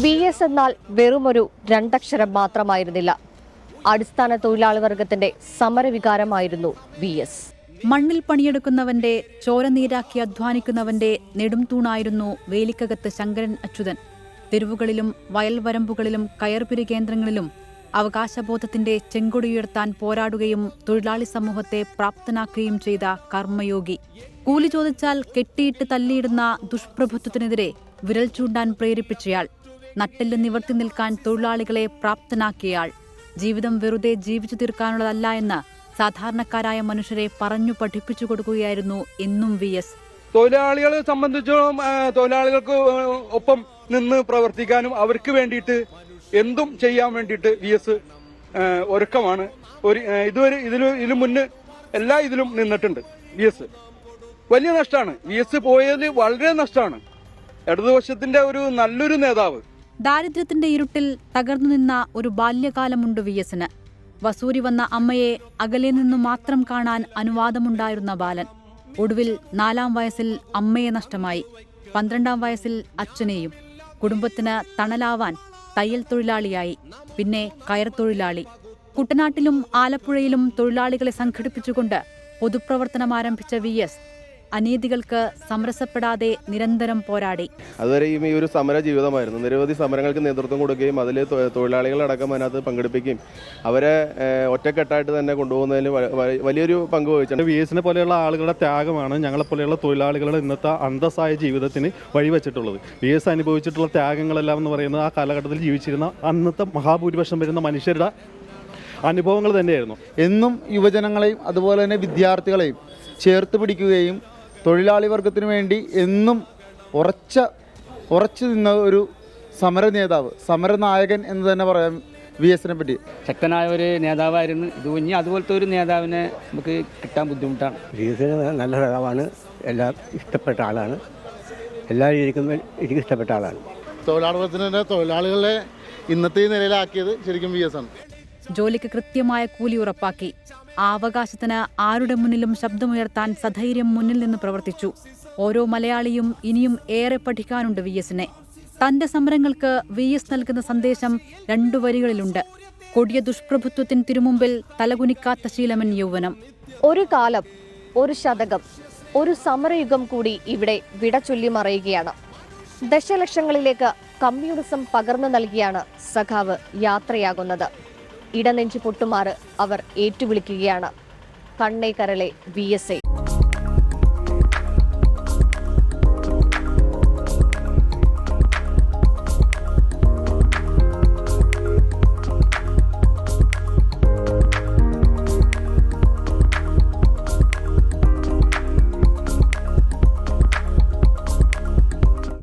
V S എന്നാൽ വെറുമൊരു രണ്ടക്ഷരം മാത്രമായിരുന്നില്ല. അടിസ്ഥാന തൊഴിലാളി വർഗത്തിന്റെ സമരവികാരമായിരുന്നു വി എസ് മണ്ണിൽ പണിയെടുക്കുന്നവന്റെ ചോര നീരാക്കി അധ്വാനിക്കുന്നവന്റെ നെടും തൂണായിരുന്നു വേലിക്കകത്ത് ശങ്കരൻ അച്യുതൻ. തെരുവുകളിലും വയൽവരമ്പുകളിലും കയർപിരി കേന്ദ്രങ്ങളിലും അവകാശബോധത്തിന്റെ ചെങ്കൊടിയുയർത്താൻ പോരാടുകയും തൊഴിലാളി സമൂഹത്തെ പ്രാപ്തനാക്കുകയും ചെയ്ത കർമ്മയോഗി. കൂലി ചോദിച്ചാൽ കെട്ടിയിട്ട് തല്ലിയിടുന്ന ദുഷ്പ്രഭുത്വത്തിനെതിരെ വിരൽ ചൂണ്ടാൻ പ്രേരിപ്പിച്ചയാൾ. നട്ടെല്ല് നിവർത്തി നിൽക്കാൻ തൊഴിലാളികളെ പ്രാപ്തനാക്കിയയാൾ. ജീവിതം വെറുതെ ജീവിച്ചു തീർക്കാനുള്ളതല്ല എന്ന് സാധാരണക്കാരായ മനുഷ്യരെ പറഞ്ഞു പഠിപ്പിച്ചു കൊടുക്കുകയായിരുന്നു എന്നും വി എസ്. തൊഴിലാളികളെ സംബന്ധിച്ചോളം തൊഴിലാളികൾക്ക് ഒപ്പം നിന്ന് പ്രവർത്തിക്കാനും അവർക്ക് വേണ്ടിയിട്ട് എന്തും ചെയ്യാൻ വേണ്ടിയിട്ട് വി എസ് ഒരുക്കമാണ്. ഒരു ഇതുവരെ ഇതിൽ ഇതിനു മുന്ന് എല്ലാ ഇതിലും നിന്നിട്ടുണ്ട് വി എസ്. വലിയ നഷ്ടമാണ്. വി എസ് പോയത് വളരെ നഷ്ടമാണ്. ഇടതുപക്ഷത്തിന്റെ ഒരു നല്ലൊരു നേതാവ് ദാരിദ്ര്യത്തിന്റെ ഇരുട്ടിൽ തകർന്നു നിന്ന ഒരു ബാല്യകാലമുണ്ട് വി എസിന് വസൂരി വന്ന അമ്മയെ അകലെ നിന്നു മാത്രം കാണാൻ അനുവാദമുണ്ടായിരുന്ന ബാലൻ. ഒടുവിൽ നാലാം വയസ്സിൽ അമ്മയെ നഷ്ടമായി. പന്ത്രണ്ടാം വയസ്സിൽ അച്ഛനെയും. കുടുംബത്തിന് തണലാവാൻ തയ്യൽ തൊഴിലാളിയായി. പിന്നെ കയർ തൊഴിലാളി. കുട്ടനാട്ടിലും ആലപ്പുഴയിലും തൊഴിലാളികളെ സംഘടിപ്പിച്ചുകൊണ്ട് പൊതുപ്രവർത്തനം ആരംഭിച്ച വി എസ് അനീതികൾക്ക് സമരസപ്പെടാതെ നിരന്തരം പോരാടി. അതുവരെയും ഈ ഒരു സമര ജീവിതമായിരുന്നു. നിരവധി സമരങ്ങൾക്ക് നേതൃത്വം കൊടുക്കുകയും അതിൽ തൊഴിലാളികളടക്കം അതിനകത്ത് പങ്കെടുപ്പിക്കുകയും അവരെ ഒറ്റക്കെട്ടായിട്ട് തന്നെ കൊണ്ടുപോകുന്നതിൽ വ- വലിയൊരു പങ്ക് വഹിച്ചിട്ടുണ്ട്. വി എസിനെ പോലെയുള്ള ആളുകളുടെ ത്യാഗമാണ് ഞങ്ങളെ പോലെയുള്ള തൊഴിലാളികളുടെ ഇന്നത്തെ അന്തസ്സായ ജീവിതത്തിന് വഴിവെച്ചിട്ടുള്ളത്. വി എസ് അനുഭവിച്ചിട്ടുള്ള ത്യാഗങ്ങളെല്ലാം എന്ന് പറയുന്നത് ആ കാലഘട്ടത്തിൽ ജീവിച്ചിരുന്ന അന്നത്തെ മഹാഭൂരിപക്ഷം വരുന്ന മനുഷ്യരുടെ അനുഭവങ്ങൾ തന്നെയായിരുന്നു. എന്നും യുവജനങ്ങളെയും അതുപോലെ തന്നെ വിദ്യാർത്ഥികളെയും ചേർത്ത് പിടിക്കുകയും തൊഴിലാളി വർഗത്തിന് വേണ്ടി എന്നും ഉറച്ച ഉറച്ചു നിന്ന ഒരു സമര നേതാവ് സമര നായകൻ എന്ന് തന്നെ പറയാം വി എസിനെ പറ്റി. ശക്തനായ ഒരു നേതാവായിരുന്നു. ഇത് ഇനി അതുപോലത്തെ ഒരു നേതാവിനെ നമുക്ക് കിട്ടാൻ ബുദ്ധിമുട്ടാണ്. വി എസ് നല്ല നേതാവാണ്. എല്ലാം ഇഷ്ടപ്പെട്ട ആളാണ്. എല്ലാ രീതിക്കും എനിക്ക് ഇഷ്ടപ്പെട്ട ആളാണ്. തൊഴിലാളി വർഗത്തിന്റെ തൊഴിലാളികളെ ഇന്നത്തെ നിലയിലാക്കിയത് ശരിക്കും വി എസ് ആണ്. ജോലിക്ക് കൃത്യമായ കൂലി ഉറപ്പാക്കി. അവകാശത്തിന് ആരുടെ മുന്നിലും ശബ്ദമുയർത്താൻ സധൈര്യം മുന്നിൽ നിന്ന് പ്രവർത്തിച്ചു. ഓരോ മലയാളിയും ഇനിയും ഏറെ പഠിക്കാനുണ്ട് വി എസിനെ തന്റെ സമരങ്ങൾക്ക് വി എസ് നൽകുന്ന സന്ദേശം രണ്ടു വരികളിലുണ്ട്. കൊടിയ ദുഷ്പ്രഭുത്വത്തിന് തിരുമുമ്പിൽ തലകുനിക്കാത്ത ശീലമൻ യൗവനം. ഒരു കാലം ഒരു ശതകം ഒരു സമരയുഗം കൂടി ഇവിടെ വിട ചൊല്ലി മറയുകയാണ്. ദശലക്ഷങ്ങളിലേക്ക് കമ്മ്യൂണിസം പകർന്നു നൽകിയാണ് സഖാവ് യാത്രയാകുന്നത്. ഇടനെഞ്ചു പൊട്ടുമാറ് അവർ ഏറ്റുവിളിക്കുകയാണ്. കണ്ണേക്കരളെ ബി എസ് എ